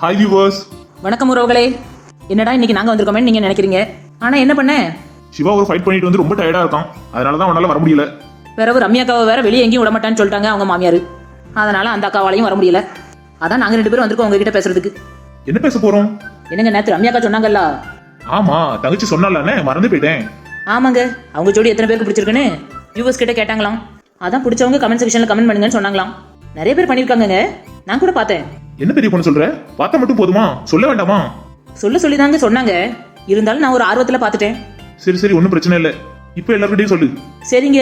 Hi viewers வணக்கம் உறவுகளே. என்னடா இன்னைக்கு நாங்க வந்திருக்கோமேன்னு நீங்க நினைக்கிறீங்க? ஆனா என்ன பண்ண? சிவா ஒரு ஃபைட் பண்ணிட்டு வந்து ரொம்ப டயர்டா இருக்கான். அதனால தான் அவனால வர முடியல. பிறகு ரம்யா அக்காவை வேற வெளியே எங்கேயும் விட மாட்டான்னு சொல்லிட்டாங்க அவங்க மாமியார். அதனால அந்த அக்காவாலையும் வர முடியல. அதான் நாங்க ரெண்டு பேரும் வந்திருக்கோம் உங்ககிட்ட பேசுறதுக்கு. என்ன பேச போறோம்? என்னங்க நேத்து ரம்யா அக்கா சொன்னாங்கல்ல? ஆமா தங்கச்சி சொன்னாலே மறந்து போயிட்டேன். ஆமாங்க அவங்க ஜோடி எத்தனை பேருக்கு பிடிச்சிருக்குன்னு வியூவர்ஸ் கிட்ட கேட்டாங்களாம். அதான் பிடிச்சவங்க கமெண்ட் செக்ஷன்ல கமெண்ட் பண்ணுங்கன்னு சொன்னாங்களாம். நிறைய பேர் பண்ணிருக்காங்கங்க. நான் கூட பார்த்தேன். என்ன பெரிய பொண்ணு சொல்ற? பார்த்தா மட்டும் போதுமா? சொல்ல வேண்டாமா? சொல்ல சொல்லி தாங்க சொன்னாங்க. இருந்தாலும் நான் ஒரு ஆர்வத்துல பார்த்துட்டேன். சரி சரி ஒன்றும் பிரச்சனை இல்லை. இப்போ எல்லாருக்கிட்டையும் சொல்லு. சரிங்க.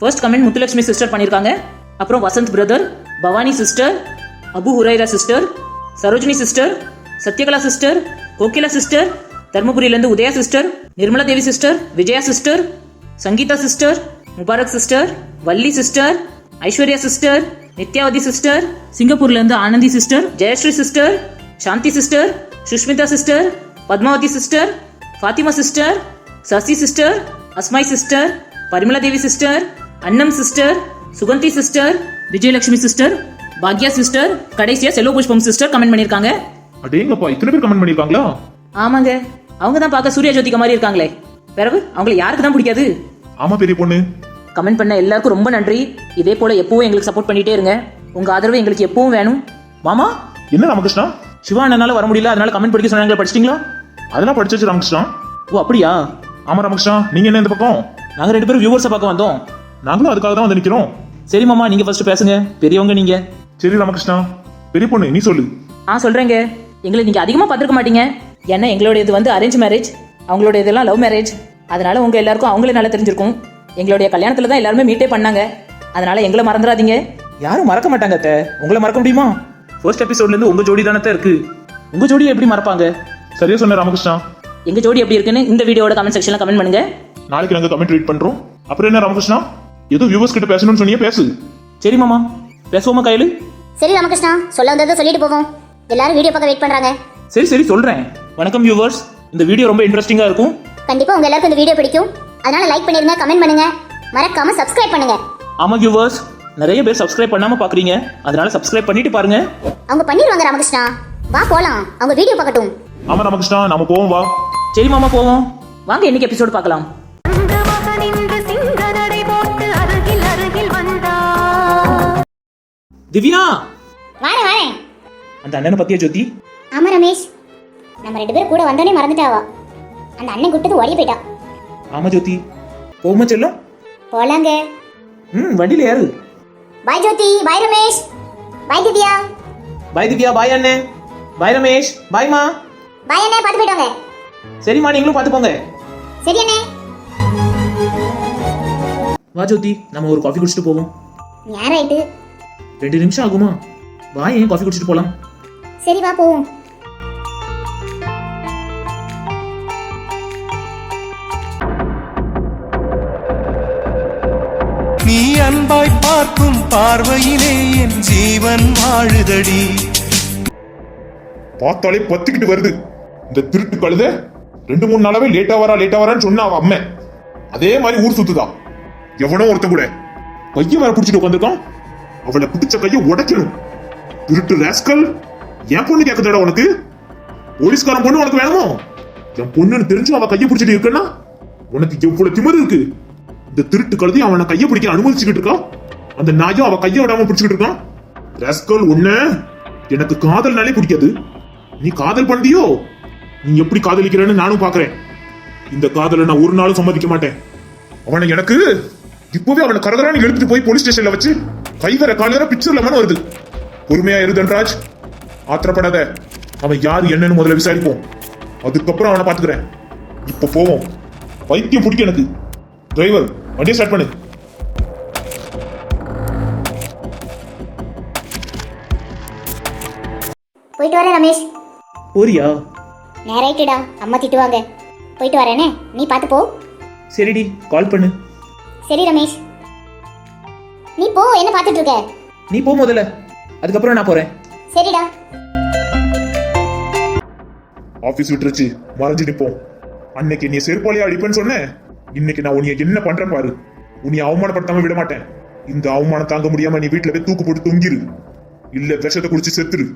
ஃபர்ஸ்ட் கமெண்ட் முத்துலட்சுமி சிஸ்டர் பண்ணியிருக்காங்க அப்புறம் Vasanth brother Bhavani sister Abu Hurairah sister Sarojini sister Sathyakala sister Kokila sister தர்மபுரியிலேருந்து Udaya sister Nirmala Devi sister Vijaya sister Sangeetha sister Mubarak sister Valli sister Aishwarya sister Nithyavathi sister சிங்கப்பூர்லேருந்து Anandhi sister Jayashree sister Shanthi sister Sushmitha sister Padmavathi sister Fathima sister Sasi sister Asmai sister Parimala Devi sister Annam sister Suganthi sister Vijayalakshmi sister Bhagya sister கடைசியா செல்வ புஷ்பம் sister comment பண்ணிருக்காங்க அடேங்கப்பா இத்தனை பேர் comment பண்ணிருக்காங்களா ஆமாங்க. அவங்க தான் பார்க்க சூர்யா ஜோதிகா மாதிரி இருக்காங்களே. பிறகு அவங்களை யாருக்கு தான் பிடிக்காது? ஆமா பெரிய பொண்ணு. கமெண்ட் பண்ண எல்லாருக்கும் ரொம்ப நன்றி. இதே போல எப்பவும் எங்களுக்கு சப்போர்ட் பண்ணிட்டே இருங்க. உங்க ஆதரவு எங்களுக்கு எப்பவும் வேணும். மாமா? என்ன ராமகிருஷ்ணா? சிவா என்னால வர முடியல அதனால கமெண்ட் படிக்க சொன்னாங்க படிச்சிட்டீங்களா? அதெல்லாம் படிச்சாச்சு ராமகிருஷ்ணா. ஓ அப்படியா? ஆமா ராமகிருஷ்ணா நீங்க என்ன இந்த பக்கம்? நாங்க ரெண்டு பேரும் வியூவர்ஸை பார்க்க வந்தோம். நாங்களும் அதுக்காக தான் வந்து நிக்கிறோம். சரி மாமா நீங்க ஃபர்ஸ்ட் பேசுங்க. பெரியவங்க நீங்க. சரி ராமகிருஷ்ணா பெரிய பொண்ணு நீ சொல்லு. ஆ சொல்றேங்க. எங்களை நீங்க அதிகமா பார்த்துருக்க மாட்டீங்க. ஏன்னா எங்களோட இது வந்து அரேஞ்ச் மேரேஜ் அவங்களோட இதெல்லாம் லவ் மேரேஜ் அதனால உங்க எல்லாருக்கும் அவங்களே நல்லா தெரிஞ்சிருக்கும். எங்களுடைய கல்யாணத்துல தான் எல்லாருமே மீட்டே பண்ணாங்க. அதனால எங்களை மறந்துடாதீங்க. யாரும் மறக்க மாட்டாங்க அத்தை. உங்களை மறக்க முடியுமா? ஃபர்ஸ்ட் எபிசோட்ல இருந்து உங்க ஜோடி தானே இருக்கு. உங்க ஜோடி எப்படி மறப்பாங்க? சரியா சொன்ன ராமகிருஷ்ணா. எங்க ஜோடி எப்படி இருக்குன்னு இந்த வீடியோட கமெண்ட் செக்ஷன்ல கமெண்ட் பண்ணுங்க. நாளைக்கு நாங்க கமெண்ட் ரீட் பண்றோம். அப்புறம் என்ன ராமகிருஷ்ணா? ஏதோ வியூவர்ஸ் கிட்ட பேசணும்னு சொன்னியே பேசு. சரி மாமா பேசுவோமா கையில்? சரி ராமகிருஷ்ணா சொல்ல வந்ததை சொல்லிட்டு போவோம். எல்லாரும் வீடியோ பார்க்க வெயிட் பண்றாங்க. சரி சரி சொல்றேன். வணக்கம் வியூவர்ஸ் இந்த வீடியோ ரொம்ப இன்ட்ரெஸ்டிங்கா இருக்கும். கண்டிப்பா உங்க எல்லாருக்கும் இந்த வீடியோ பிடிக்கும். அதனால லைக் பண்ணிருங்க கமெண்ட் பண்ணுங்க. மறக்காம சப்ஸ்கிரைப் பண்ணுங்க. ஆமா வியூவர்ஸ் நிறைய பேர் சப்ஸ்கிரைப் பண்ணாம பாக்குறீங்க. அதனால சப்ஸ்கிரைப் பண்ணிட்டு பாருங்க. அவங்க பண்ணிடுவாங்க ராமகிருஷ்ணா. வா போலாம். அவங்க வீடியோ பார்க்கட்டும். ஆமா ராமகிருஷ்ணா நம்ம போவோம் வா. சரி மாமா போவோம். வாங்க இன்னைக்கு எபிசோடு பார்க்கலாம். திவ்யா! வாரேன் வாரேன். அந்த அண்ணனை பத்தியா ஜோதி? ஆமா ரமேஷ். நம்ம ரெண்டு பேரும் கூட வந்தோடனே மறந்துட்டாவா. அந்த அண்ணன் கூட்டது ஓடி போயிட்டா. ஆமா ஜோதி போகுமா செல்லும். போலாங்க. ம் வண்டியில ஏறு. பாய் ஜோதி. பாய் ரமேஷ். பாய் திவ்யா. பாய் திவ்யா. பாய் அண்ணே. பாய் ரமேஷ். பாய்மா பாய் அண்ணே. பார்த்து போயிட்டோங்க சரிம்மா நீங்களும் பார்த்து போங்க. சரி அண்ணே. வா ஜோதி. நம்ம ஒரு காஃபி குடிச்சிட்டு போவோம். நேரம் ஆயிட்டு ரெண்டு நிமிஷம் ஆகுமா? வா ஏன் காஃபி குடிச்சிட்டு போலாம்? சரி வா போவோம். அன்பாய் பார்க்கும் பார்வையிலே என் ஜீவன் வாழுதடி. பார்த்தாலே பத்திக்கிட்டு வருது. இந்த திருட்டு கழுத ரெண்டு மூணு நாளாவே லேட்டா வரா லேட்டா வரான்னு சொன்னா அவ அம்மை. அதே மாதிரி ஊர் சுத்துதான். எவனோ ஒருத்தன் கூட. கைய வேற பிடிச்சிட்டு உட்காந்துருக்கான் அவளை பிடிச்ச கைய உடைக்கணும் திருட்டு ராஸ்கல் என் பொண்ணு கேக்குதாடா உனக்கு? போலீஸ்காரன் பொண்ணு உனக்கு வேணுமோ? என் பொண்ணுன்னு தெரிஞ்சு அவ கைய பிடிச்சிட்டு இருக்கன்னா உனக்கு எவ்வளவு திமிரு இருக்கு? இந்த திருட்டு கழுதி அவனை கையை பிடிக்க அனுமதிச்சுக்கிட்டு இருக்கான் அந்த நாயும் அவ கையை விடாம பிடிச்சுக்கிட்டு இருக்கான் ராஸ்கல் ஒண்ணு எனக்கு காதல்னாலே பிடிக்காது. நீ காதல் பண்ணியோ நீ எப்படி காதலிக்கிறேன்னு நானும் பாக்குறேன். இந்த காதலை நான் ஒரு நாளும் சம்மதிக்க மாட்டேன். அவனை எனக்கு இப்பவே அவனை கரகரான்னு எடுத்துட்டு போய் போலீஸ் ஸ்டேஷன்ல வச்சு கைவர காலர பிக்சர்ல லெமன் வருது. பொறுமையா இரு தன்ராஜ். ஆத்திரப்படாத. அவன் யார் என்னன்னு முதல்ல விசாரிப்போம். அதுக்கப்புறம் அவனை பாத்துக்கிறேன் இப்ப போவோம். பைத்தியம் பிடிக்கும் எனக்கு. டிரைவர் வண்டியை ஸ்டார்ட் பண்ணு. போயிட்டு வரேன் ரமேஷ். போறியா? நேரம் ஆயிட்டுடா அம்மா திட்டுவாங்க. போயிட்டு வரேனே நீ பார்த்து போ. சரிடி கால் பண்ணு. சரி ரமேஷ். நீ போ என்ன பார்த்துட்டு இருக்க? நீ போ முதல்ல. அதுக்கப்புறம் நான் போறேன். சரிடா. ஆபீஸ் விட்டுருச்சு மறைஞ்சு நிப்போம் அன்னைக்கு நீ செருப்பாளியா அடிப்பேன்னு சொன்னேன். இன்னைக்கு நான் உன்னை என்ன பண்றேன் பாரு. உன்னை அவமானப்படுத்தாம விட மாட்டேன். இந்த அவமானம் தாங்க முடியாம நீ வீட்டுல போய் தூக்கு போட்டு தொங்கிரு. இல்ல விஷத்தை குடிச்சு செத்துரு.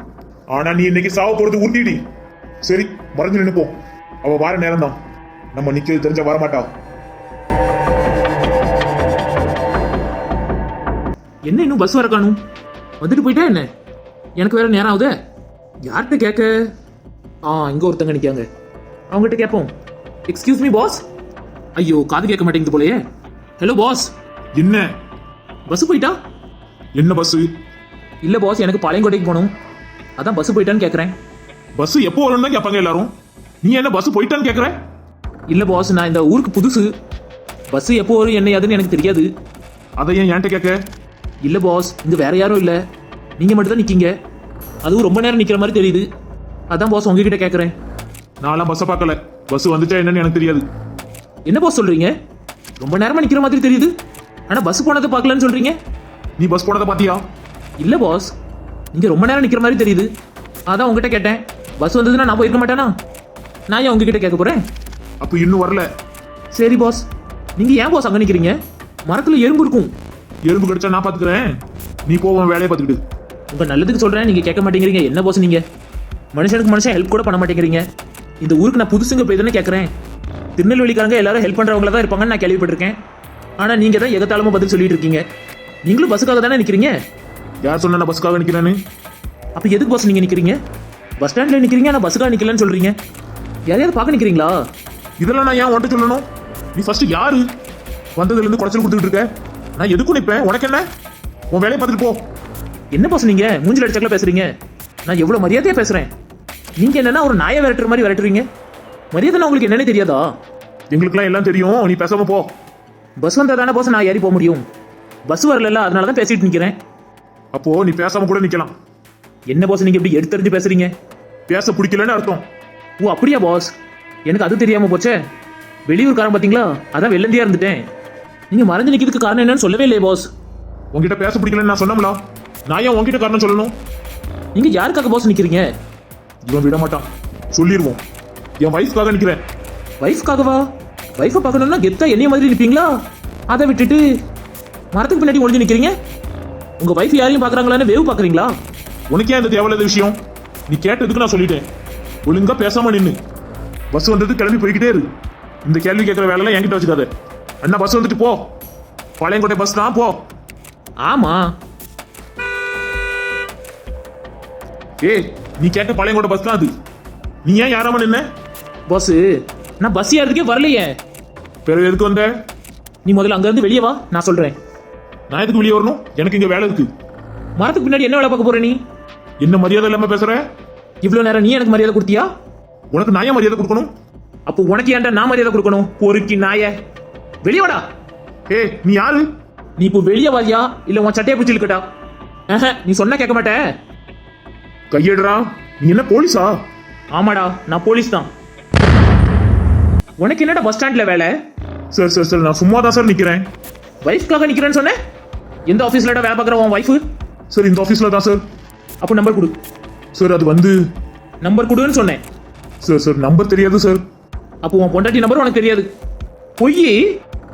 ஆனா நீ இன்னைக்கு சாவ போறது உறுதிடி சரி மறைஞ்சு நின்னு போ. அவ வார நேரம் தான் நம்ம நிக்கிறது தெரிஞ்ச வரமாட்டா. என்ன இன்னும் பஸ் வர காணும்? வந்துட்டு போயிட்டா என்ன? எனக்கு வேற நேரம் ஆகுது. யார்கிட்ட கேட்க? ஆ இங்க ஒருத்தங்க நிக்காங்க அவங்ககிட்ட கேட்போம். எக்ஸ்கியூஸ் மீ பாஸ் ஐயோ காது கேட்க மாட்டேங்குது போலயே. ஹலோ பாஸ் என்ன? பஸ் போயிட்டா? என்ன பஸ் இல்ல பாஸ் எனக்கு பாளையங்கோட்டைக்கு போகணும். அதான் பஸ் போயிட்டான்னு கேட்குறேன் பஸ் எப்போ வரும்னு கேட்பாங்க எல்லாரும். நீ என்ன பஸ் போயிட்டான்னு கேக்குற? இல்ல பாஸ் நான் இந்த ஊருக்கு புதுசு. பஸ் எப்போ வரும் என்ன ஏதுன்னு எனக்கு தெரியாது. அதை ஏன் என்கிட்ட கேட்க? இல்ல பாஸ் இங்க வேற யாரும் இல்ல. நீங்க மட்டும் தான் நிக்கீங்க. அதுவும் ரொம்ப நேரம் நிக்கிற மாதிரி தெரியுது. அதான் பாஸ் உங்ககிட்ட கேட்குறேன் நான்லாம் பஸ்ஸை பார்க்கல. பஸ் வந்துச்சா என்னன்னு எனக்கு தெரியாது. என்ன பாஸ் சொல்றீங்க? ரொம்ப நேரமா நிக்கிற மாதிரி தெரியுது. ஆனா பஸ் போனதை பார்க்கலன்னு சொல்றீங்க? நீ பஸ் போனதை பாத்தியா இல்ல பாஸ் நீங்க ரொம்ப நேரம் நிக்கிற மாதிரி தெரியுது. அதான் உங்ககிட்ட கேட்டேன். பஸ் வந்ததுன்னா நான் போயிருக்க மாட்டேனா? நான் ஏன் உங்ககிட்ட கேட்க போறேன்? அப்ப இன்னும் வரல. சரி பாஸ் நீங்க ஏன் பாஸ் அங்க நிக்கிறீங்க? மரத்துல எறும்பு இருக்கும். எறும்பு கடிச்சா நான் பாத்துக்கிறேன் நீ போவோம் வேலையை பார்த்துக்கிட்டு. உங்க நல்லதுக்கு சொல்றேன். நீங்க கேட்க மாட்டேங்கிறீங்க. என்ன பாஸ் நீங்க? மனுஷனுக்கு மனுஷன் ஹெல்ப் கூட பண்ண மாட்டேங்கிறீங்க. இந்த ஊருக்கு நான் புதுசுங்க போய் தானே கேட்கறேன். திருநெல்வேலிக்காரங்க எல்லாரும் ஹெல்ப் பண்றவங்கள தான் இருப்பாங்கன்னு நான் கேள்விப்பட்டிருக்கேன். ஆனா நீங்க தான் எகத்தாளமா பதில் சொல்லிட்டு இருக்கீங்க நீங்களும் பஸ்ஸுக்காக தானே நிக்கிறீங்க? யார் சொன்னா நான் பஸ்க்காக நிக்கிறேன்னு? அப்ப எதுக்கு பாஸ் நீங்க நிக்கிறீங்க? பஸ் ஸ்டாண்ட்ல நிக்கிறீங்க ஆனா பஸ்ஸுக்காக நிக்கலன்னு சொல்றீங்க? யாரையாவது பார்க்க நிக்கிறீங்களா? இதெல்லாம் நான் ஏன் உன்கிட்ட சொல்லணும்? நீ ஃபர்ஸ்ட் யாரு? வந்ததுல இருந்து குறைச்சல் கொடுத்துட்டு இருக்க. நான் எதுக்கும் நிப்பேன்? உனக்கு என்ன? உன் வேலையை பார்த்துட்டு போ. என்ன பாஸ் நீங்க? மூஞ்சில அடிச்சக்கல பேசுறீங்க. நான் எவ்வளவு மரியாதையா பேசுறேன்? நீங்க என்னன்னா ஒரு நாயை விரட்டுற மாதிரி விரட்டுறீங்க. மரியாதை உங்களுக்கு என்னன்னே தெரியாதா? எங்களுக்குலாம் எல்லாம் தெரியும். நீ பேசாம போ. பஸ் வந்தா தானே பாஸ் நான் ஏறி போக முடியும். பஸ் வரல அதனால தான் பேசிட்டு நிக்கிறேன். அப்போ நீ பேசாம கூட நிக்கலாம். என்ன பாஸ் நீங்க இப்படி எடுத்தறிஞ்சு பேசுறீங்க? பேச பிடிக்கலன்னு அர்த்தம். ஓ அப்படியா பாஸ் எனக்கு அது தெரியாம போச்சே. வெளியூர்காரன் பாத்தீங்களா அதான் வெள்ளந்தியா இருந்துட்டேன். நீங்க மறைஞ்சு நிக்கிறதுக்கு காரணம் என்னன்னு சொல்லவே இல்லையே பாஸ் உன்கிட்ட பேச பிடிக்கலன்னு நான் சொன்னோம்ல. நான் ஏன் உன்கிட்ட காரணம் சொல்லணும்? நீங்க யாருக்காக பாஸ் நிக்கிறீங்க? இவன் விட மாட்டான் சொல்லிடுவோம் என் வயசுக்காக நிக்கிறேன். வைஃப்காகவா வைஃபை பார்க்கணும்னா கெத்தா என்னைய மாதிரி நிப்பீங்களா? அதை விட்டுட்டு மரத்துக்கு பின்னாடி ஒளிஞ்சு நிக்கிறீங்க? உங்க வைஃப் யாரையும் பாக்குறாங்களான்னு வேவ் பாக்குறீங்களா உனக்கு ஏன் இந்த தேவையில்லாத விஷயம்? நீ கேட்டதுக்கு நான் சொல்லிட்டேன். ஒழுங்கா பேசாம நின்னு. பஸ் வந்தது கிளம்பி போய்கிட்டே இரு. இந்த கேள்வி கேட்கற வேலையெல்லாம் என்கிட்ட வச்சுக்காத. அண்ணா பஸ் வந்துட்டு போ. பாளையங்கோட்டை பஸ் தான் போ. ஆமா. ஏய் நீ கேட்க பாளையங்கோட்டை பஸ் தான் அது. நீ ஏன் யாராம நின்ன? பாஸ் நான் பஸ் ஏறதுக்கே வரலையே. பிறகு எதுக்கு வந்த? நீ முதல்ல அங்க இருந்து வெளியே வா நான் சொல்றேன். நான் எதுக்கு வெளியே வரணும்? எனக்கு இங்க வேலை இருக்கு. மரத்துக்கு பின்னாடி என்ன வேலை பார்க்க போற நீ? என்ன மரியாதை இல்லாம பேசுற? இவ்வளவு நேரம் நீ எனக்கு மரியாதை கொடுத்தியா? உனக்கு ஏன் மரியாதை கொடுக்கணும்? அப்போ உனக்கு ஏன்டா நான் மரியாதை கொடுக்கணும்? பொறுக்கி நாய. வெளியே வாடா. ஏய் நீ யாரு? நீ இப்போ வெளியே வாரியா இல்ல உன் சட்டையை பிடிச்சி இழுக்கட்டா? ஆஹா, நீ சொன்னா கேட்க மாட்டே. கையெடுறா. நீ என்ன போலீஸா? ஆமாடா நான் போலீஸ் தான். உனக்கு என்னடா பஸ் ஸ்டாண்ட்ல வேலை? சார் சார் சார் நான் சும்மா தான் சார் நிக்கிறேன். வைஃப்காக நிக்கிறேன்னு சொன்னேன்? எந்த ஆஃபீஸ்லடா வேலை பார்க்குற உன் வைஃபு சார் இந்த ஆஃபீஸில் தான் சார் அப்போ நம்பர் கொடு. சார் அது வந்து நம்பர் கொடுன்னு சொன்னேன். சார் சார் நம்பர் தெரியாது சார் அப்போ உன் பொண்டாட்டி நம்பர் உனக்கு தெரியாது. பொய்?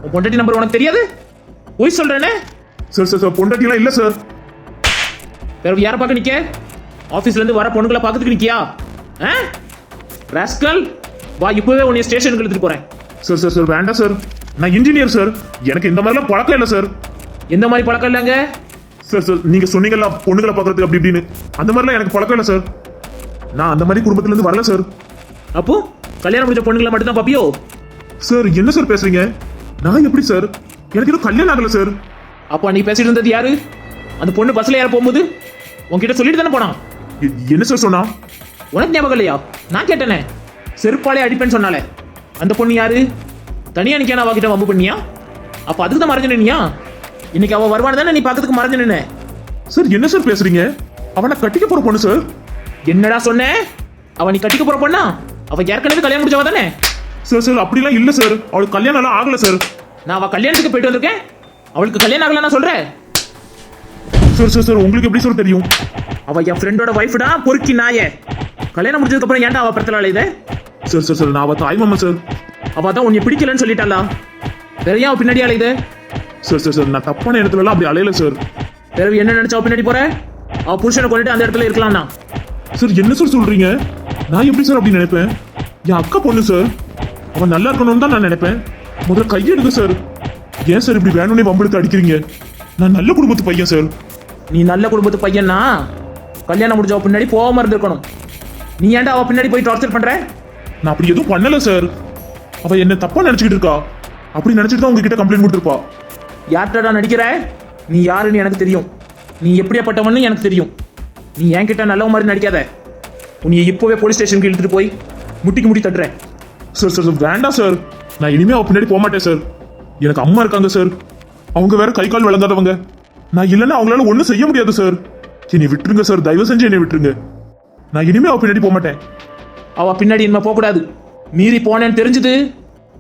உன் பொண்டாட்டி நம்பர் உனக்கு தெரியாது? பொய் சொல்றேனே? சார் சார் சார் பொண்டாட்டிலாம் இல்லை சார் வேற யாரை பார்க்க நிக்க? ஆபீஸ்ல இருந்து வர பொண்ணுங்களை பார்க்கறதுக்கு நிக்கியா? ஆ? ராஸ்கல் வா இப்பவே உன்னை ஸ்டேஷனுக்கு எடுத்துட்டு போறேன். சார் சார் சார் வேண்டாம் சார் நான் இன்ஜினியர் சார் எனக்கு இந்த மாதிரிலாம் பழக்கம் இல்லை சார் எந்த மாதிரி பழக்கம் இல்லைங்க? சார் சார் நீங்க சொன்னீங்கல்ல பொண்ணுங்களை பார்க்கறதுக்கு அப்படி இப்படின்னு. அந்த மாதிரிலாம் எனக்கு பழக்கம் இல்லை சார் நான் அந்த மாதிரி குடும்பத்துல இருந்து வரல சார் அப்போ கல்யாணம் முடிச்ச பொண்ணுங்களை மட்டும் தான் பாப்பியோ? சார் என்ன சார் பேசுறீங்க? நான் எப்படி சார் எனக்கு இன்னும் கல்யாணம் ஆகல சார் அப்போ அன்னைக்கு பேசிட்டு இருந்தது யாரு? அந்த பொண்ணு பஸ்ல ஏற போகும்போது உன்கிட்ட சொல்லிட்டு தானே போனான்? என்ன சார் சொன்னா உனக்கு ஞாபகம் இல்லையா? நான் கேட்டேனே. செருப்பாலே அடிப்பேன்னு சொன்னாலே. அந்த பொண்ணு யாரு? தனியா நிக்க நான் அவகிட்ட வம்பு பண்ணியா? அப்ப அதுக்கு தான் மறைஞ்சு நின்னியா? இன்னைக்கு அவ வருவான்னு தானே நீ பார்க்கறதுக்கு மறைஞ்சு நின்ன? சார் என்ன சார் பேசுறீங்க? அவனை கட்டிக்க போற பொண்ணு சார். என்னடா சொன்ன? அவ நீ கட்டிக்க போற பொண்ணா? அவ ஏற்கனவே கல்யாணம் முடிச்சவ தானே? சார் சார் அப்படிலாம் இல்ல சார். அவளுக்கு கல்யாணம் எல்லாம் ஆகல சார். நான் அவ கல்யாணத்துக்கு போயிட்டு வந்திருக்கேன். அவளுக்கு கல்யாணம் ஆகல நான் சொல்றேன் சார் சார் சார் உங்களுக்கு எப்படி சார் தெரியும்? அவ என் ஃப்ரெண்டோட ஒய்ஃப்டா பொறுக்கி நாயே. கல்யாணம் முடிஞ்சதுக்கு அப்புறம் ஏன்டா அவ பிரச்சனை அலையுது சார் சார் சார் நான் அவ தாய் மாமா சார் அவ தான் உன்னை பிடிக்கலன்னு சொல்லிட்டாளா வேற ஏன் அவ பின்னாடி அலையுது? சார் சார் சார் நான் தப்பான இடத்துல எல்லாம் அப்படி அலையல சார் வேற என்ன நினைச்சா பின்னாடி போற? அவ புருஷனை கொண்டுட்டு அந்த இடத்துல இருக்கலாம்னா சார் என்ன சார் சொல்றீங்க? நான் எப்படி சார் அப்படி நினைப்பேன்? என் அக்கா பொண்ணு சார் அவன் நல்லா இருக்கணும்னு தான் நான் நினைப்பேன். முதல்ல கையெடுங்க சார் ஏன் சார் இப்படி வேணும்னே வம்பெடுத்து அடிக்கிறீங்க? நான் நல்ல குடும்பத்து பையன் சார் நீ நல்ல குடும்பத்து பையனா கல்யாணம் முடிஞ்ச பின்னாடி போகாம இருந்திருக்கணும். நீ ஏன்டா அவ பின்னாடி போய் டார்ச்சர் பண்ற? நான் அப்படி எதுவும் பண்ணல சார் அவ என்ன தப்பா நினைச்சுக்கிட்டு இருக்கா? அப்படி நினைச்சிட்டு தான் உங்ககிட்ட கம்ப்ளைண்ட் கொடுத்துருப்பா. யார்கிட்டடா நடிக்கிற? நீ யாருன்னு எனக்கு தெரியும். நீ எப்படியாப்பட்டவன்னு எனக்கு தெரியும். நீ என்கிட்ட நல்லவ மாதிரி நடிக்காத. உன்னை இப்போவே போலீஸ் ஸ்டேஷனுக்கு இழுத்துட்டு போய் முட்டிக்கு முட்டி தட்டுறேன். சார் சார் வேண்டாம் சார் நான் இனிமே அவ பின்னாடி போக மாட்டேன் சார் எனக்கு அம்மா இருக்காங்க சார் அவங்க வேற கை கால் விளங்காதவங்க நான் இல்லைன்னா அவங்களால ஒன்றும் செய்ய முடியாது சார் என்னை விட்டுருங்க சார் தயவு செஞ்சு என்னை விட்டுருங்க. நான் இனிமே அவ பின்னாடி போக மாட்டேன். அவ பின்னாடி இனிமே போகக்கூடாது மீறி போனேன்னு தெரிஞ்சது.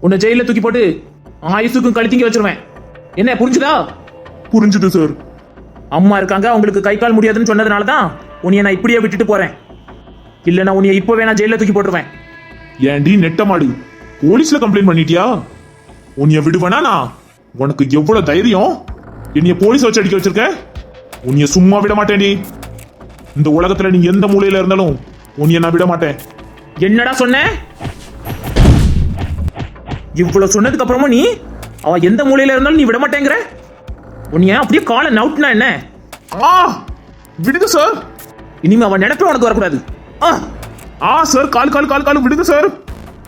உன்னை ஜெயில தூக்கி போட்டு ஆயுசுக்கும் கழுத்திங்க வச்சிருவேன். என்ன புரிஞ்சுதா? புரிஞ்சுது சார் அம்மா இருக்காங்க அவங்களுக்கு கை கால் முடியாதுன்னு சொன்னதுனால தான் உன்னைய நான் இப்படியே விட்டுட்டு போறேன். இல்லைன்னா உன்னைய இப்போவே நான் ஜெயில தூக்கி போட்டுருவேன். ஏன்டி நெட்ட மாடு போலீஸ்ல கம்ப்ளைண்ட் பண்ணிட்டியா? உன்னைய விடுவேனா நான்? உனக்கு எவ்வளவு தைரியம்? என்னைய போலீஸ் வச்சு அடிக்க வச்சிருக்க? உன்னைய சும்மா விட மாட்டேன்டி. இந்த உலகத்துல நீ எந்த மூலையில இருந்தாலும் உன்னைய நான் விட மாட்டேன். என்னடா சொன்ன? இவ்வளவு சொன்னதுக்கு அப்புறமா நீ? அவ எந்த மூலையில இருந்தாலும் நீ விட மாட்டேங்கிற? உன்னைய அப்படியே காலை நவுட்னா என்ன? ஆ விடுங்க சார் இனிமே அவன் நினைப்பே உனக்கு வரக்கூடாது. ஆ. ஆ சார் கால் கால் கால் கால் விடுங்க சார்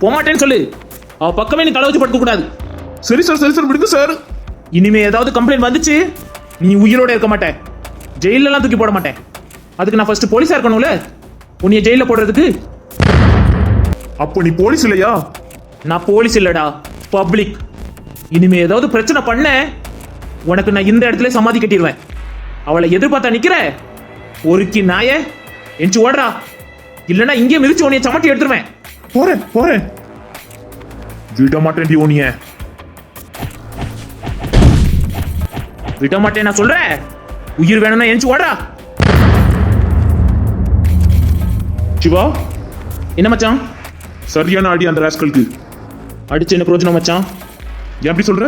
போமாட்டேன்னு சொல்லு. அவ பக்கமே நீ தலை வச்சு படுக்க கூடாது சரி சார் சரி சார் விடுங்க சார் இனிமே ஏதாவது கம்ப்ளைண்ட் வந்துச்சு நீ உயிரோட இருக்க மாட்டேன் ஜெயில எல்லாம் தூக்கி போட மாட்டேன் அதுக்கு நான் ஃபர்ஸ்ட் போலீஸா இருக்கணும்ல? உன்னைய ஜெயில போடுறதுக்கு. அப்போ நீ போலீஸ் இல்லையா? நான் போலீஸ் இல்லடா பப்ளிக் இனிமே ஏதாவது பிரச்சனை பண்ண. உனக்கு நான் இந்த இடத்துல சமாதி கட்டிடுவேன். அவளை எதிர்பார்த்தா நிக்கிற? ஒருக்கி நாய எஞ்சி ஓடுறா. இல்லைன்னா இங்கே மிதிச்சு உன்னைய சமட்டி எடுத்துருவேன். போறேன் போறேன். விட மாட்டேன்டி உன்னைய. விட மாட்டேன் நான் சொல்றேன். உயிர் வேணும்னா எஞ்சி ஓடுறா. சிவா என்ன மச்சான்? சரியான அடி அந்த ராஸ்கலுக்கு அடிச்சு என்ன பிரயோஜனம் மச்சான்? ஏன் அப்படி சொல்ற?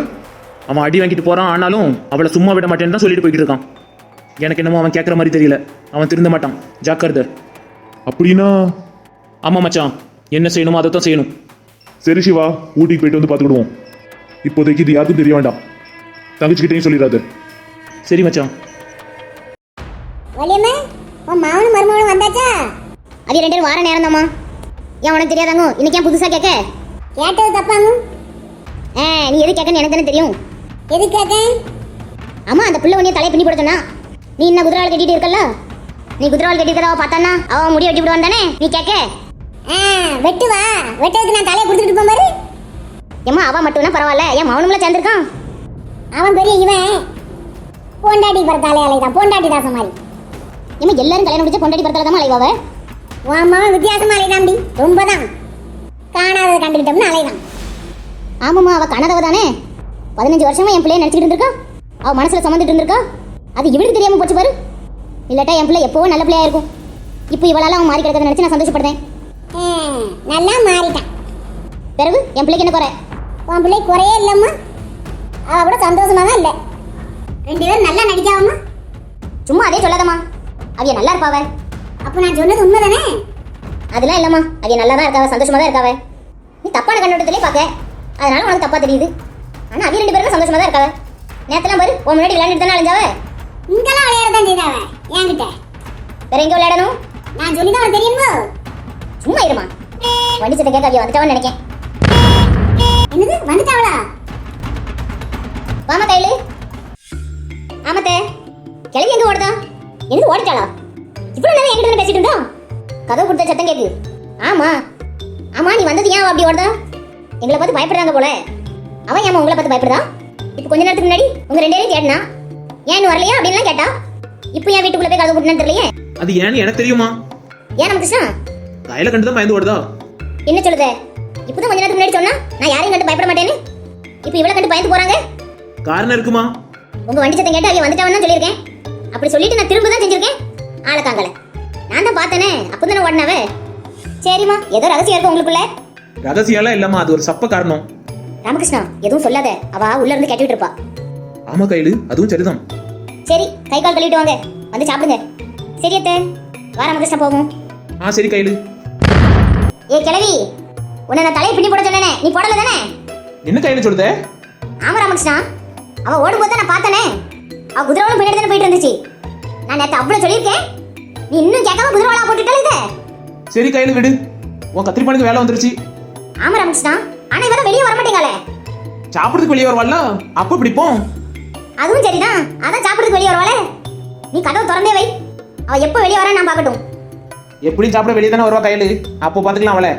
அவன் அடி வாங்கிட்டு போறான் ஆனாலும் அவளை சும்மா விட மாட்டேன்னு தான் சொல்லிட்டு போய்கிட்டு இருக்கான். எனக்கு என்னமோ அவன் கேட்குற மாதிரி தெரியல. அவன் திருந்த மாட்டான். ஜாக்கிரதை. அப்படின்னா? ஆமா மச்சான். என்ன செய்யணுமோ அதை தான் செய்யணும். சரி சிவா ஊட்டிக்கு போயிட்டு வந்து பார்த்துக்கிடுவோம். இப்போதைக்கு இது யாருக்கும் தெரிய வேண்டாம். தங்கச்சிக்கிட்டையும் சொல்லிடாத சரி மச்சான். உன் மாவனும் மருமகளும் வந்தாச்சா? அது ரெண்டு பேரும் வார நேரம் தாம்மா ஏன் உனக்கு தெரியாதாங்க? இன்னைக்கு ஏன் புதுசா கேட்க? கேட்டது தப்பாங்க. ஆ நீ எது கேட்கன்னு எனக்கு தானே தெரியும். எது கேட்க? ஆமா அந்த பிள்ளை உன்னைய தலையை பின்னி போட சொன்னா? நீ என்ன குதிரவாள் கட்டிட்டு இருக்கல்ல? நீ குதிரவாள் கட்டிக்கிறவ பார்த்தானா அவ முடி வெட்டி விடுவான் தானே? நீ கேட்க. வெட்டுவா? வெட்டதுக்கு நான் தலையை கொடுத்துட்டு இருப்பேன் பாரு ஏம்மா அவ மட்டும்னா பரவாயில்ல. ஏன் மௌனம்ல சேர்ந்துருக்கான்? அவன் பெரிய இவன். பொண்டாட்டி பிறத்தாலே அலைதான். பொண்டாட்டி தாசம் மாதிரி. இம்மா எல்லாரும் கல்யாணம் முடிச்சு பொண்டாட்டி பிறத்தால தான் அலைவாவ வாமா வித்தியாசமா அலைதாண்டி ரொம்ப தான் காணாததை கண்டுக்கிட்டோம்னு அலைதான். ஆமாம்மா அவ காணாதவ தானே? பதினஞ்சு வருஷமா என் பிள்ளைய நினச்சிக்கிட்டு இருந்திருக்கா? அவ மனசுல சுமந்துட்டு இருந்திருக்கா? அது இவளுக்கு தெரியாம போச்சு பாரு. இல்லாட்டா என் பிள்ளை எப்பவும் நல்ல பிள்ளையா இருக்கும். இப்போ இவளால அவன் மாறி கிடக்கிறத நினைச்சு நான் சந்தோஷப்படுறேன். நல்லா மாறிட்டான். பிறகு என் பிள்ளைக்கு என்ன குறை? உன் பிள்ளை குறையே இல்லம்மா. அவ கூட சந்தோஷமா தான் இல்லை? ரெண்டு பேரும் நல்லா நடிக்காவம்மா சும்மா அதே சொல்லாதம்மா. அவிய நல்லா இருப்பாவ அப்போ நான் சொன்னது உண்மைதானே? அதெல்லாம் இல்லம்மா. அவிய நல்லா தான் இருக்காவ சந்தோஷமா தான் இருக்காவ நீ தப்பான கண்ணோட்டத்திலே பார்க்க. அதனால உனக்கு தப்பா தெரியுது. ஆனா அவிய ரெண்டு பேரும் சந்தோஷமா தான் இருக்காவ நேத்தெல்லாம் பாரு உன் முன்னாடி விளையாண்டுட்டு தானே அழிஞ்சாவ இங்கெல்லாம் விளையாட தான் செய்தாவ என்கிட்ட. வேற எங்க விளையாடணும்? நான் சொல்லி தான் தெரியுமா? சும்மா இருமா. வண்டி சத்தம் கேட்க அவிய வந்துட்டாவன்னு நினைக்கேன். என்னது வந்துட்டாவளா? வாமா கையில. ஆமாத்தே. கிளவி எங்க ஓடுதா? எங்க ஓடிட்டாளா? இவ்வளவு நேரம் என்கிட்ட பேசிட்டு இருந்தா? கதவு கொடுத்த சத்தம் கேக்கு ஆமா. ஆமா நீ வந்தது ஏன் அப்படி ஓடுதா? எங்களை பார்த்து பயப்படுறாங்க போல. அவன் ஏமா உங்களை பார்த்து பயப்படுதா? இப்போ கொஞ்ச நேரத்துக்கு முன்னாடி உங்க ரெண்டு பேரையும் கேட்டனா ஏன் வரலையா அப்படின்லாம் கேட்டா? இப்போ ஏன் வீட்டுக்குள்ள போய் கதவு போட்டுன்னு தெரியலையே? அது ஏன்னு எனக்கு தெரியுமா? ஏன் நம்ம கிருஷ்ணா கையில கண்டு தான் பயந்து ஓடுதா? என்ன சொல்லுத? இப்போதான் கொஞ்ச நேரத்துக்கு முன்னாடி சொன்னா நான் யாரையும் கண்டு பயப்பட மாட்டேன்னு? இப்போ இவ்வளவு கண்டு பயந்து போறாங்க? காரணம் இருக்குமா? உங்க வண்டி சத்தம் கேட்டு அவங்க வந்துட்டாவன்னு சொல்லியிருக்கேன். அப்படி சொல்லிட்டு நான் திரும்ப தான் செஞ்சிருக்கேன் ஆளக்காங்கல நான் தான் பார்த்தனே அப்பதானே ஓடினாவே? சரிம்மா ஏதோ ரகசியம் இருக்கு உங்களுக்குள்ள. ரகசியம்லாம் இல்லம்மா அது ஒரு சப்ப காரணம். ராமகிருஷ்ணா எதுவும் சொல்லாத. அவ உள்ள இருந்து கேட்டுட்டு இருப்பா. ஆமா கையில அதுவும் சரிதான். சரி கை கால் கழுவிட்டு வாங்க. வந்து சாப்பிடுங்க. சரி அத்தை வா ராமகிருஷ்ணா போகும் ஆ சரி கையில். ஏ கிழவி உன்னை நான் தலையை பின்னி போட சொன்னேனே. நீ போடல தானே? என்ன கையில் சொல்லுத? ஆமா ராமகிருஷ்ணா. அவ ஓடும்போது தான் நான் பார்த்தனே. அவ குதிரவாளும் பின்னாடி தானே போயிட்டு இருந்துச்சு. நான் நேத்து அவ்வளவு சொல்லியிருக்கேன். நீ இன்னும் கேட்காம குதிரவாளா போட்டுட்டல இத? சரி கையில் விடு. உன் கத்திரிப்பானுக்கு வேலை வந்துருச்சு. ஆமா ராமகிருஷ்ணா ஆனா இவர வெளியே வர மாட்டீங்களே. சாப்பிட்றதுக்கு வெளியே வருவாள்ல? அப்போ பிடிப்போம் அதுவும் சரிதான். அதான் சாப்பிடுறதுக்கு வெளியே வருவாளே. நீ கதவு திறந்தே வை. அவ எப்போ வெளியே வரா நான் பார்க்கட்டும். எப்படியும் சாப்பிட வெளியே தானே வருவா கையில்? அப்போ பார்த்துக்கலாம் அவளை.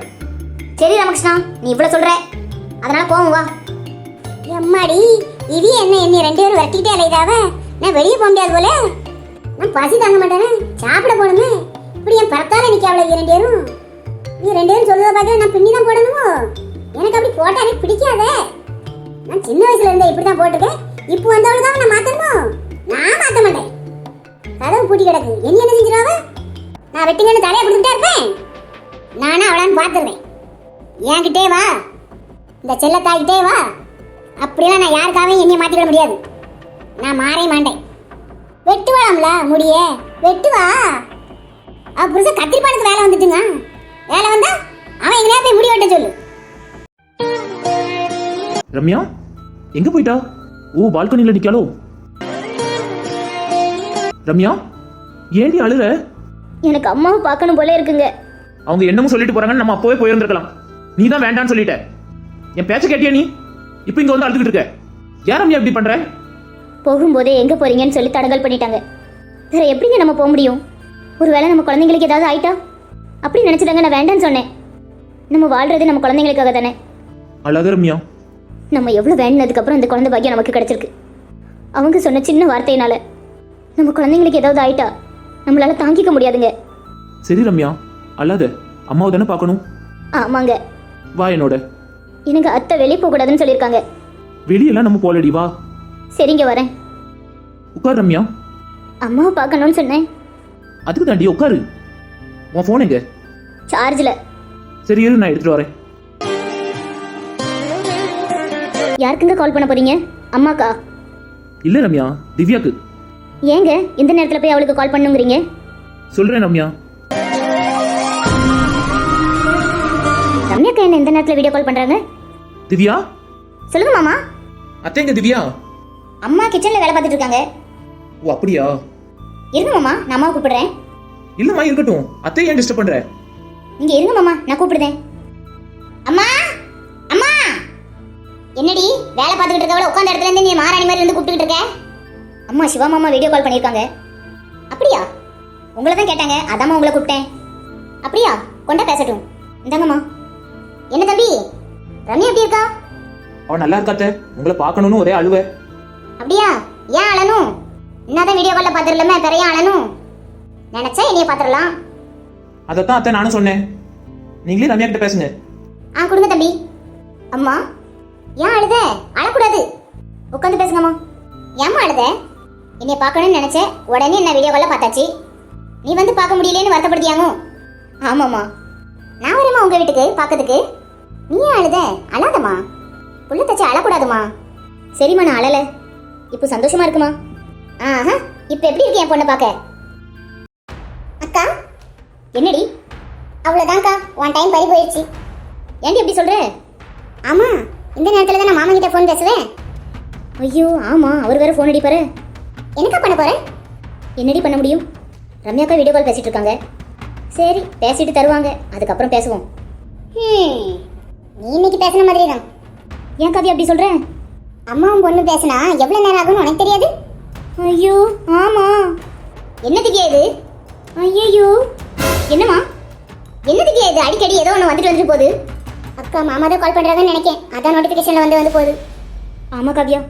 சரி ராமகிருஷ்ணா நீ இவ்வளவு சொல்ற. அதனால போவோம் வா. எம்மாடி இது என்ன என்ன ரெண்டு பேரும் வரட்டிக்கிட்டே அலைதாவ நான் வெளியே போக முடியாது போல. நான் பசி தாங்க மாட்டேனே. சாப்பிட போகணுமே. இப்படி என் பரத்தால நிக்க இது ரெண்டு பேரும். நீ ரெண்டு பேரும் சொல்லுவதை பார்க்க நான் பின்னி தான் போடணுமோ? எனக்கு அப்படி போட்டா எனக்கு பிடிக்காத. நான் சின்ன வயசுல இருந்தே இப்படி தான் போட்டிருக்கேன். இப்போ வந்தவளு தான் நான் மாத்தணுமோ? நான் மாத்த மாட்டேன். கதவு பூட்டி கிடக்கு. என்ன என்ன செஞ்சிருவாவ? நான் வெட்டிங்கன்னு தலையை கொடுத்துட்டே இருப்பேன். நானும் அவளான்னு பார்த்துருவேன். என்கிட்டே வா. இந்த செல்லத்தாய்கிட்டே வா. அப்படியெல்லாம் நான் யாருக்காகவும் என்னைய மாத்திக்கிட முடியாது. நான் மாறே மாட்டேன். வெட்டுவாளாம்ல முடிய? வெட்டுவா? அவ புருஷன் கத்திரிப்பானுக்கு வேலை வந்துட்டுங்க வேலை வந்தா அவன் எங்கேயா போய் முடி வெட்ட சொல்லு. ரம்யா எங்க போயிட்டா? ஓ பால்கனியில் நிக்காளோ? ரம்யா ஏடி அழுற? எனக்கு அம்மாவை பார்க்கணும் போல இருக்குங்க. அவங்க என்னமோ சொல்லிட்டு போறாங்கன்னு நம்ம அப்போவே போயிருந்திருக்கலாம். நீ தான் வேண்டான்னு சொல்லிட்ட. என் பேச்ச கேட்டியா நீ? இப்போ இங்க வந்து அழுதுகிட்டு இருக்க. ஏன் ரம்யா இப்படி பண்ற? போகும்போதே எங்க போறீங்கன்னு சொல்லி தடங்கல் பண்ணிட்டாங்க. வேற எப்படிங்க நம்ம போக முடியும்? ஒருவேளை நம்ம குழந்தைங்களுக்கு ஏதாவது ஆயிட்டா? அப்படி நினைச்சிட்டாங்க நான் வேண்டான்னு சொன்னேன். நம்ம வாழ்றது நம்ம குழந்தைங்களுக்காக தானே. அழக ரம்யா. நம்ம எவ்வளோ வேண்டினதுக்கு அப்புறம் இந்த குழந்தை பாக்கியம் நமக்கு கிடைச்சிருக்கு. அவங்க சொன்ன சின்ன வார்த்தையினால நம்ம குழந்தைங்களுக்கு ஏதாவது ஆயிட்டா நம்மளால தாங்கிக்க முடியாதுங்க. சரி ரம்யா அழாத. அம்மாவை தானே பார்க்கணும். ஆமாங்க. வா என்னோட. எனக்கு அத்தை வெளியே போகக்கூடாதுன்னு சொல்லியிருக்காங்க. வெளியெல்லாம் நம்ம போலடி வா. சரிங்க வரேன். உட்கார் ரம்யா. அம்மாவை பார்க்கணும்னு சொன்னேன். அதுக்கு தாண்டி உட்காரு. உன் ஃபோன் எங்க? சார்ஜில் சரி இரு நான் எடுத்துட்டு வரேன். யாருக்குங்க கால் பண்ண போறீங்க? அம்மாக்கா? இல்ல ரம்யா. திவ்யாக்கு. ஏங்க இந்த நேரத்தில் போய் அவளுக்கு கால் பண்ணுங்கிறீங்க? சொல்றேன் ரம்யா. ரம்யாக்கா என்ன இந்த நேரத்தில் வீடியோ கால் பண்ணுறாங்க திவ்யா? சொல்லுங்க மாமா. அத்தை எங்க திவ்யா? அம்மா கிச்சனில் வேலை பார்த்துட்டு இருக்காங்க. ஓ அப்படியா? இருங்க மாமா. நான் அம்மாவை கூப்பிடுறேன். இல்லம்மா இருக்கட்டும். அத்தை ஏன் டிஸ்டர்ப் பண்ற? நீங்க இருங்க மாமா. நான் கூப்பிடுதேன். அம்மா! அம்மா! என்னடி? வேலை பார்த்துக்கிட்டு இருக்கவள உட்காந்த இடத்துல இருந்து நீ மாராணி மாதிரி வந்து கூப்பிட்டுக்கிட்டு இருக்க? அம்மா சிவா மாமா வீடியோ கால் பண்ணியிருக்காங்க. அப்படியா? உங்களை தான் கேட்டாங்க. அதாம்மா உங்களை கூப்பிட்டேன். அப்படியா? கொண்டா பேசட்டும். இந்தாங்கம்மா. என்ன தம்பி? ரம்யா எப்படி இருக்கா? அவன் நல்லா இருக்காத்த. உங்களை பார்க்கணும்னு ஒரே அழுவ. அப்படியா? ஏன் அழணும்? என்னதான் வீடியோ காலில் பார்த்துடலாமே பெரிய அழணும். நினைச்சா என்னைய பார்த்துடலாம் அதைத்தான் அத்தை நானும் சொன்னேன். நீங்களே ரம்யா கிட்ட பேசுங்க. ஆ கொடுங்க தம்பி. அம்மா ஏன் அழுத? அழக்கூடாது. உட்காந்து பேசுங்கம்மா. ஏம்மா அழுத? என்னை பார்க்கணும்னு நினைச்சேன் உடனே என்ன வீடியோ காலில் பார்த்தாச்சு? நீ வந்து பார்க்க முடியலேன்னு வருத்தப்படுத்தியாங்க? ஆமாம்மா. நான் வரேம்மா உங்க வீட்டுக்கு பார்க்கறதுக்கு. நீ அழுத? அழாதம்மா. புள்ள தச்சு அழக்கூடாதுமா சரிம்மா நான் அழல. இப்போ சந்தோஷமா இருக்குமா? ஆஹா இப்போ எப்படி இருக்கு என் பொண்ணை பார்க்க? அக்கா என்னடி? அவ்வளோதான்க்கா ஒன் டைம் பறி போயிடுச்சு ஏன்டி எப்படி சொல்ற? ஆமா இந்த நேரத்தில் தான் நான் மாமா கிட்ட ஃபோன் பேசுவேன். ஐயோ ஆமா அவர் வேற ஃபோன் அடிப்பாரு. என்னக்கா பண்ண போகிறேன் என்னடி பண்ண முடியும்? ரம்யாக்கா வீடியோ கால் பேசிட்டு இருக்காங்க. சரி பேசிட்டு தருவாங்க. அதுக்கப்புறம் பேசுவோம். நீ இன்னைக்கு பேசின மாதிரி தான் ஏன் கவி அப்படி சொல்ற? அம்மாவும் பொண்ணு பேசினா எவ்வளவு நேரம் ஆகும்னு உனக்கு தெரியாது? ஐயோ ஆமா. என்னதுக்கு இது? ஐயோ என்னம்மா? என்னதுக்கு இது? அடிக்கடி ஏதோ ஒன்று வந்துட்டு வந்துட்டு போகுது. அக்கா மாமா தான் கால் பண்ணுறாங்கன்னு நினைக்கேன். அதான் நோட்டிஃபிகேஷனில் வந்து வந்து போகுது. ஆமாம் காவியா.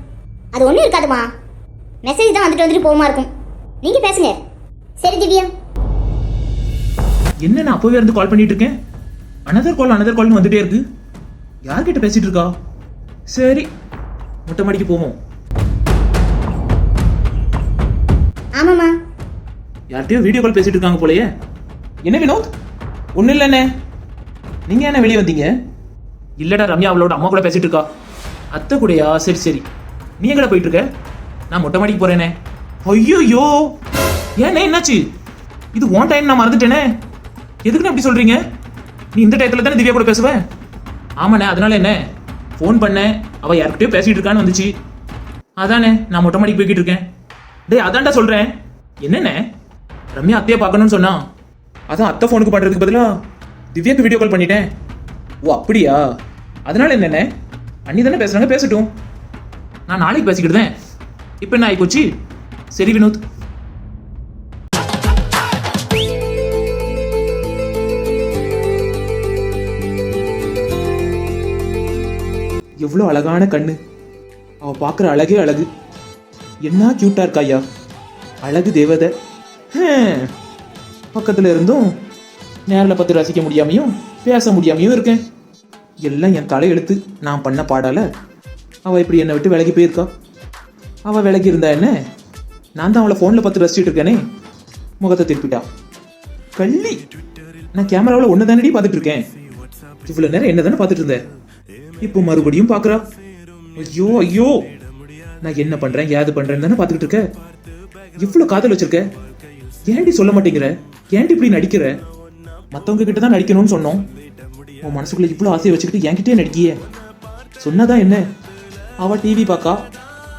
அது ஒன்றும் இருக்காதுமா. மெசேஜ் தான் வந்துட்டு வந்துட்டு போகுமா இருக்கும். நீங்கள் பேசுங்க. சரி திவ்யா. என்ன நான் அப்பவே இருந்து கால் பண்ணிட்டு இருக்கேன்? அனதர் கால் அனதர் கால்னு வந்துட்டே இருக்கு. யார்கிட்ட பேசிட்டு இருக்கா சரி மொட்டை மாடிக்கு போவோம். ஆமாம்மா. யார்கிட்டயோ வீடியோ கால் பேசிட்டு இருக்காங்க போலயே. என்ன வினோத்? ஒன்றும் இல்லைண்ணே நீங்க என்ன வெளியே வந்தீங்க? இல்லடா ரம்யா அவளோட அம்மா கூட பேசிட்டு இருக்கா அத்தை கூடயா? சரி சரி. நீ எங்கடா போயிட்டு இருக்க நான் மொட்டை மாடிக்கு போறேனே. ஐயோ ஏண்ணே என்னாச்சு? இது ஓன் டைம் நான் மறந்துட்டேனே. எதுக்குண்ணே அப்படி சொல்றீங்க? நீ இந்த டயத்துல தானே திவ்யா கூட பேசுவ? ஆமாண்ணே அதனால என்ன? ஃபோன் பண்ணேன் அவள் யார்கிட்டயோ பேசிகிட்டு இருக்கான்னு வந்துச்சு. அதானே நான் மொட்டை மாடிக்கு போய்கிட்டு இருக்கேன். டேய் அதான்டா சொல்கிறேன் என்னண்ணே? ரம்யா அத்தையை பார்க்கணும்னு சொன்னான் அதான் அத்தை ஃபோனுக்கு பண்ணுறதுக்கு பதிலாக திவ்யாக்கு வீடியோ கால் பண்ணிட்டேன். ஓ அப்படியா? அதனால என்னண்ணே? அண்ணி தானே பேசுகிறாங்க பேசட்டும். நான் நாளைக்கு பேசிக்கிட்டு தான். இப்போ என்ன ஆயிப்போச்சு சரி வினோத். எவ்வளோ அழகான கண்ணு. அவ பார்க்குற அழகே அழகு. என்ன க்யூட்டாக இருக்கா ஐயா? அழகு தேவதை. பக்கத்தில் இருந்தும் நேரில் பார்த்து ரசிக்க முடியாமையும் பேச முடியாமையும் இருக்கேன். எல்லாம் என் தலையெழுத்து நான் பண்ண பாடால அவள் இப்படி என்னை விட்டு விலகி போயிருக்கா? அவள் விலகி இருந்தா என்ன? நான் தான் அவளை ஃபோனில் பார்த்து ரசிச்சுட்டு இருக்கேனே. முகத்தை திருப்பிட்டா. கள்ளி. நான் கேமராவில் ஒன்று தானடி பார்த்துட்டு இருக்கேன். இவ்வளோ நேரம் என்ன தானே பார்த்துட்டு இருந்தேன். இப்போ மறுபடியும் பாக்குறா. ஐயோ ஐயோ. நான் என்ன பண்றேன்? ஏது பண்றேன்னு தானே பார்த்துக்கிட்டு இருக்க. இவ்வளோ காதல் வச்சிருக்க. ஏன்டி சொல்ல மாட்டேங்கிற? ஏன்டி இப்படி நடிக்கிற? மற்றவங்க கிட்ட தான் நடிக்கணும்னு சொன்னோம். உன் மனசுக்குள்ள இவ்வளோ ஆசையை வச்சுக்கிட்டு என்கிட்டயே நடிக்கியே. சொன்னாதான் என்ன? அவ டிவி பார்க்கா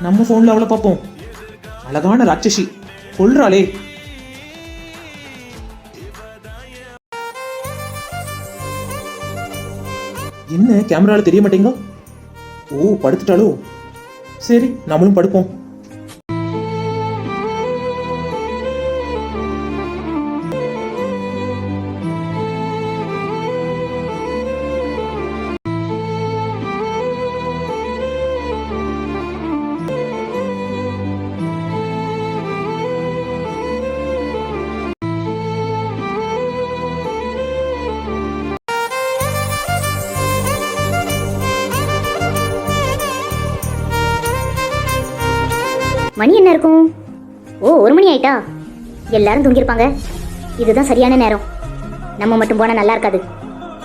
நம்ம ஃபோனில் அவளை பார்ப்போம். அழகான ராட்சசி. கொள்றாளே என்ன கேமராவில் தெரிய மாட்டேங்க ஓ படுத்துட்டாலோ சரி நம்மளும் படுப்போம். எல்லாரும் தூங்கியிருப்பாங்க. இதுதான் சரியான நேரம். நம்ம மட்டும் போனா நல்லா இருக்காது.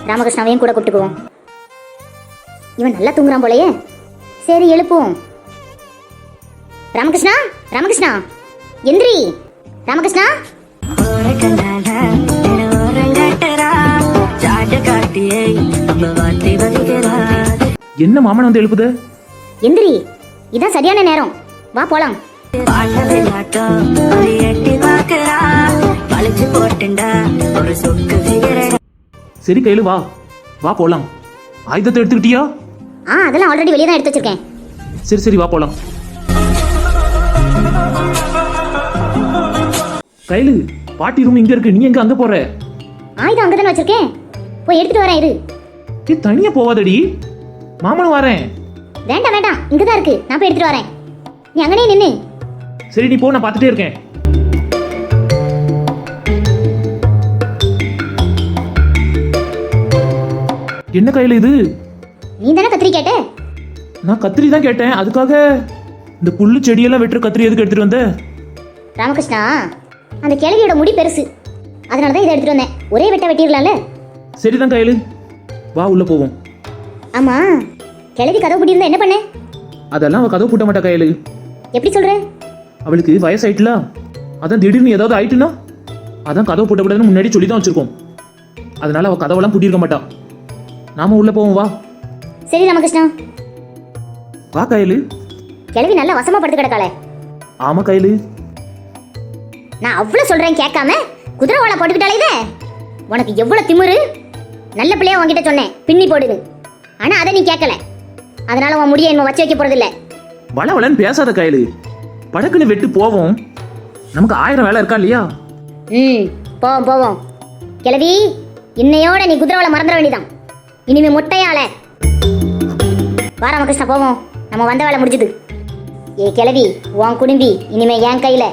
ராமகிருஷ்ணாவையும் கூட கூப்பிட்டுக்குவோம் இவன் நல்லா தூங்குறான் போலயே. சரி எழுப்புவோம். ராமகிருஷ்ணா ராமகிருஷ்ணா எந்திரி. ராமகிருஷ்ணா. என்ன மாமன் வந்து எழுப்புது? எந்திரி. இதான் சரியான நேரம். வா போலாம். பார்க்கிறா பழிச்சு போட்டுண்டா ஒரு சொக்கு சரி கையில வா. வா போலாம். ஆயுதத்தை எடுத்துக்கிட்டியா? ஆ அதெல்லாம் ஆல்ரெடி வெளியே தான் எடுத்து வச்சிருக்கேன். சரி சரி வா போலாம். கையில பாட்டி ரூம் இங்க இருக்கு. நீ எங்க அங்க போற? ஆயுதம் அங்கே தானே வச்சிருக்கேன். போய் எடுத்துட்டு வரேன் இரு. நீ தனியா போவாதடி. மாமனும் வரேன். வேண்டாம் வேண்டாம். இங்கே தான் இருக்கு. நான் போய் எடுத்துட்டு வரேன். நீ அங்கனே நின்று சரி நீ போ நான் பார்த்துட்டே இருக்கேன். என்ன கையில இது? நீ தானே கத்திரி கேட்ட? நான் கத்திரி தான் கேட்டேன். அதுக்காக இந்த புல்லு செடியெல்லாம் வெட்டுற கத்திரி எதுக்கு எடுத்துட்டு வந்த? ராமகிருஷ்ணா அந்த கிழவியோட முடி பெருசு. அதனால தான் இதை எடுத்துட்டு வந்தேன். ஒரே வெட்ட வெட்டிடலாம்ல? சரிதான் கையில. வா உள்ள போவோம். ஆமா. கிழவி கதவு பூட்டியிருந்தா என்ன பண்ண? அதெல்லாம் அவ கதவு பூட்ட மாட்டா கையில. எப்படி சொல்ற? அவளுக்கு வயசாயிட்டுல? அதான் திடீர்னு ஏதாவது ஆயிட்டுனா? அதான் கதவு பூட்டக்கூடாதுன்னு முன்னாடி சொல்லி தான் வச்சிருக்கோம். அதனால அவ கதவெல்லாம் பூட்டியிருக்க மாட்டா. நாம உள்ள போவோம் வா. சரி ராமகிருஷ்ணா. வா கையில. கிழவி நல்லா வசமா படுத்து கிடக்காளே. ஆமா கையில. நான் அவ்வளவு சொல்றேன் கேட்காம குதிரை ஓலை போட்டுக்கிட்டாலே இத உனக்கு எவ்வளவு திமிரு? நல்ல பிள்ளையா உன்கிட்ட சொன்னேன். பின்னி போடுது ஆனா அதை நீ கேட்கல. அதனால உன் முடிய என்ன வச்சு வைக்க போறது இல்ல வள வளன்னு பேசாத கையில. படக்குன்னு வெட்டு போவோம். நமக்கு ஆயிரம் வேலை இருக்கா இல்லையா? ம் போவோம் போவோம். கிழவி இன்னையோட நீ குதிரை ஓலை மறந்துட வேண்டியதான் இனிமே முட்டையால. வா ராமகிருஷ்ணா போவோம். நம்ம வந்த வேலை முடிஞ்சது. ஏ கிளவி உன் குடும்பி இனிமே என் கையில.